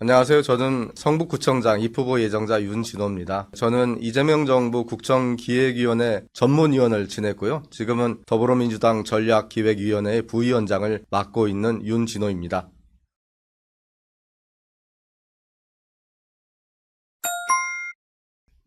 안녕하세요. 저는 성북구청장 입후보 예정자 윤진호입니다. 저는 이재명 정부 국정기획위원회 전문위원을 지냈고요. 지금은 더불어민주당 전략기획위원회 부위원장을 맡고 있는 윤진호입니다.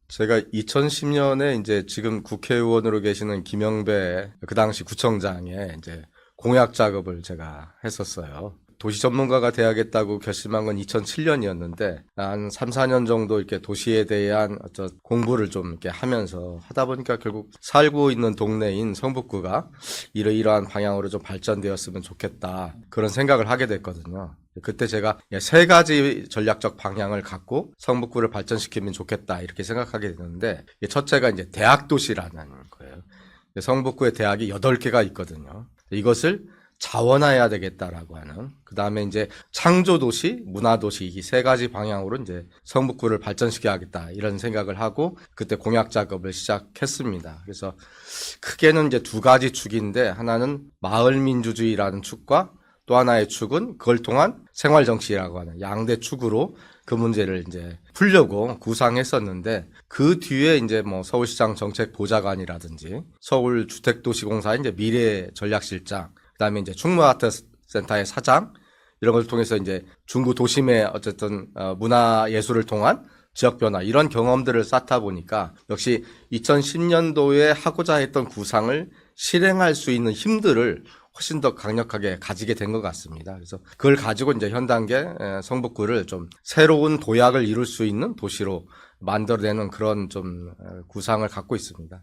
제가 2010년에 이제 지금 국회의원으로 계시는 김영배 그 당시 구청장의 이제 공약 작업을 제가 했었어요. 도시 전문가가 돼야겠다고 결심한 건 2007년이었는데 한 3, 4년 정도 이렇게 도시에 대한 어떤 공부를 좀 이렇게 하면서 하다 보니까 결국 살고 있는 동네인 성북구가 이러이러한 방향으로 좀 발전되었으면 좋겠다. 그런 생각을 하게 됐거든요. 그때 제가 세 가지 전략적 방향을 갖고 성북구를 발전시키면 좋겠다 이렇게 생각하게 됐는데 첫째가 이제 대학 도시라는 거예요. 성북구에 대학이 8개가 있거든요. 이것을 자원화해야 되겠다라고 하는 그 다음에 이제 창조도시, 문화도시 이 세 가지 방향으로 이제 성북구를 발전시켜야겠다 이런 생각을 하고 그때 공약 작업을 시작했습니다. 그래서 크게는 이제 두 가지 축인데 하나는 마을 민주주의라는 축과 또 하나의 축은 그걸 통한 생활 정치라고 하는 양대 축으로 그 문제를 이제 풀려고 구상했었는데 그 뒤에 이제 뭐 서울시장 정책 보좌관이라든지 서울 주택도시공사 이제 미래 전략실장 그다음에 이제 충무 아트 센터의 사장 이런 걸 통해서 이제 중구 도심의 어쨌든 어, 문화 예술을 통한 지역 변화 이런 경험들을 쌓다 보니까 역시 2010년도에 하고자 했던 구상을 실행할 수 있는 힘들을 훨씬 더 강력하게 가지게 된 것 같습니다. 그래서 그걸 가지고 이제 현 단계 에, 성북구를 좀 새로운 도약을 이룰 수 있는 도시로 만들어내는 그런 좀 에, 구상을 갖고 있습니다.